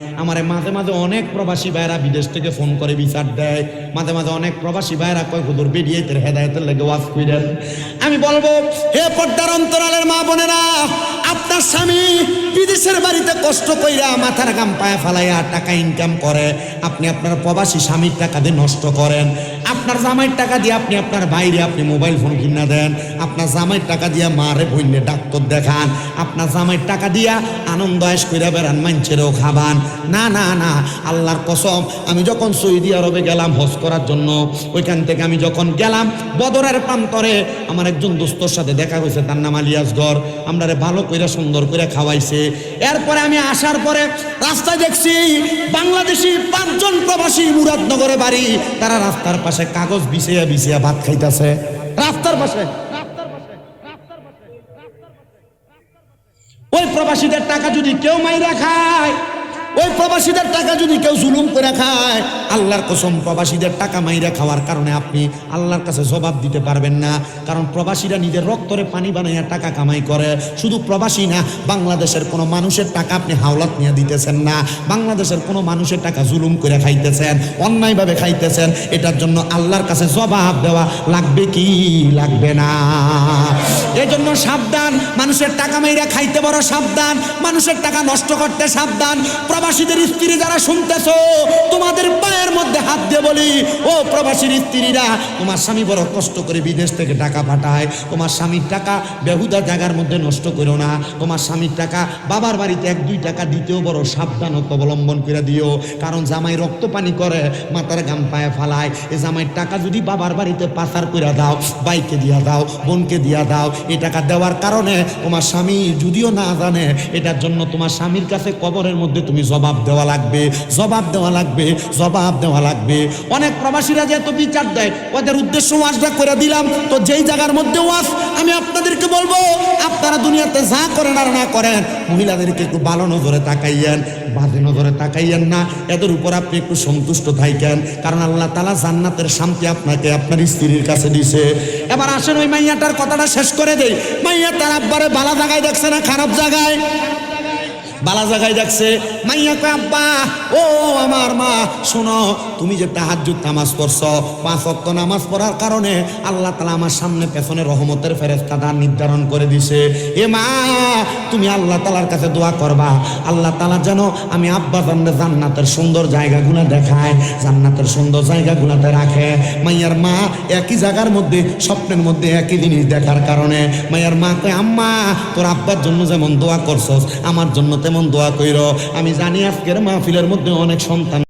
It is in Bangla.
আমারে মাঝে মাঝে অনেক প্রবাসী ভাইরা বিদেশ থেকে ফোন করে বিচার দেয়। মাঝে মাঝে অনেক প্রবাসী ভাইরা কয় হুদুর বেরিয়ে হেদায়তের লেগে ওয়াজ কইরেন। আমি বলব, হে পর্দার অন্তরালের মা বোনেরা আপনার স্বামী বিদেশের বাড়িতে কষ্ট কইরা মাথার গাম পায়ে ফালাইয়া টাকা ইনকাম করে, আপনি আপনার প্রবাসী স্বামীর টাকা দিয়ে নষ্ট করেন। আপনার জামাইয়ের টাকা দিয়ে আপনি আপনার বাইরে আপনি মোবাইল ফোন কিনা দেন। আপনার জামাইয়ের টাকা দিয়ে মারে বইনে ডাক্তার দেখান। আপনার জামাইয়ের টাকা দিয়া আনন্দ আয়েস কইরা বেড়ান মাঞ্চেরও খাবান। না না না, আল্লাহর কসম, আমি যখন সৌদি আরবে গেলাম হজ করার জন্য, ওইখান থেকে আমি যখন গেলাম, বদরের প্রান্তরে আমার একজন দোস্তর সাথে দেখা হয়েছে, তার নাম আলিয়াসগর আমরা ভালো কইরা সুন্দর করে খাওয়াইছে। এরপরে আমি আসার পরে রাস্তায় দেখছি বাংলাদেশি পাঁচজন প্রবাসী মুরাদনগরে বাড়ি। তারা রাস্তার পাশে কাগজ বিছিয়া বিছিয়া ভাত খাইতেছে। রাস্তার পাশে। ওই প্রবাসীদের টাকা যদি কেউ মাইরা খায় ওই প্রবাসীদের টাকা যদি কেউ জুলুম করে খায়, আল্লাহর কসম প্রবাসীদের টাকা মাইরা খাওয়ার কারণে আপনি আল্লাহর কাছে জবাব দিতে পারবেন না। কারণ প্রবাসীরা নিজের রক্তরে পানি বানাইয়া টাকা কামাই করে। শুধু প্রবাসী না, বাংলাদেশের কোনো মানুষের টাকা আপনি হাওলাত নিয়ে দিতেছেন না। বাংলাদেশের কোনো মানুষের টাকা জুলুম করে খাইতেছেন, অন্যায়ভাবে খাইতেছেন। এটার জন্য আল্লাহর কাছে জবাব দেওয়া লাগবে কি? লাগবে না। এই জন্য সাবধান, মানুষের টাকা মাইরা খাইতে বড় সাবধান, মানুষের টাকা নষ্ট করতে সাবধান। প্রবাসীদের স্ত্রী যারা শুনতেছো তোমাদের মধ্যে হাত দিয়ে বলি, ও প্রবাসীর স্ত্রীরা, তোমার স্বামী বড় কষ্ট করে বিদেশ থেকে টাকা পাঠায়। তোমার স্বামীর টাকা বেহুদা জায়গার মধ্যে নষ্ট করো না। তোমার স্বামীর টাকা বাবার বাড়িতে এক, দুই টাকা দিতেও বড় সাবধানতা অবলম্বন করে দিও। কারণ জামাই রক্ত পানি করে, মাথার গাম পায়ে ফালায়। এ জামাইয়ের টাকা যদি বাবার বাড়িতে পাচার করে দাও বাইকে দিয়া দাও, বোনকে দিয়া দাও এই টাকা দেওয়ার কারণে তোমার স্বামী যদিও না জানে, এটার জন্য তোমার স্বামীর কাছে কবরের মধ্যে তুমি জবাব দেওয়া লাগবে, জবাব দেওয়া লাগবে, জবাব দেওয়া লাগবে। অনেক প্রবাসীরা যে এত বিচার দেয়, ওদের উদ্দেশ্য ওয়াজটা করে দিলাম। তো যেই জায়গার মধ্যে ওয়াজ, আমি আপনাদেরকে বলব, আপনারা দুনিয়াতে যা করেন আর না করেন, মহিলাদেরকে একটু ভালো নজরে তাকাইয়েন, বাজে নজরে তাকাইয়েন না। এদের উপর আপনি একটু সন্তুষ্ট থাকেন কারণ আল্লাহ তালা জান্নাতের শান্তি আপনাকে আপনার স্ত্রীর কাছে দিছে। এবার আসেন ওই মাইয়াটার কথাটা শেষ করে দেই। মাইয়া তার আব্বারে ভালো জায়গায় দেখছে না, খারাপ জায়গায় বালা জায়গায় দেখছে মাইয়া আব্বা, ও আমার মা, শোনো, তুমি যে তাহাজ্জুদ নামাজ পড়ছ, পাঁচ অক্ত নামাজ পড়ার কারণে আল্লাহ তালা আমার সামনে পেছনে রহমতের ফেরেস্তাটা নির্ধারণ করে দিছে। এ মা, তুমি আল্লাহ তালার কাছে দোয়া করবা। আল্লাহ তালা যেন আমি আব্বা জানলে জান্নাতের সুন্দর জায়গাগুলো দেখায়, জান্নাতের সুন্দর জায়গাগুলোতে রাখে। মাইয়ার মা একই জায়গার মধ্যে, স্বপ্নের মধ্যে একই জিনিস দেখার কারণে। মাইয়ার মা কয়, আম্মা, তোর আব্বার জন্য যেমন দোয়া করছস, আমার জন্য তেমন দোয়া কইর আমি জানি আজকের মাহফিলের মধ্যে অনেক সন্তান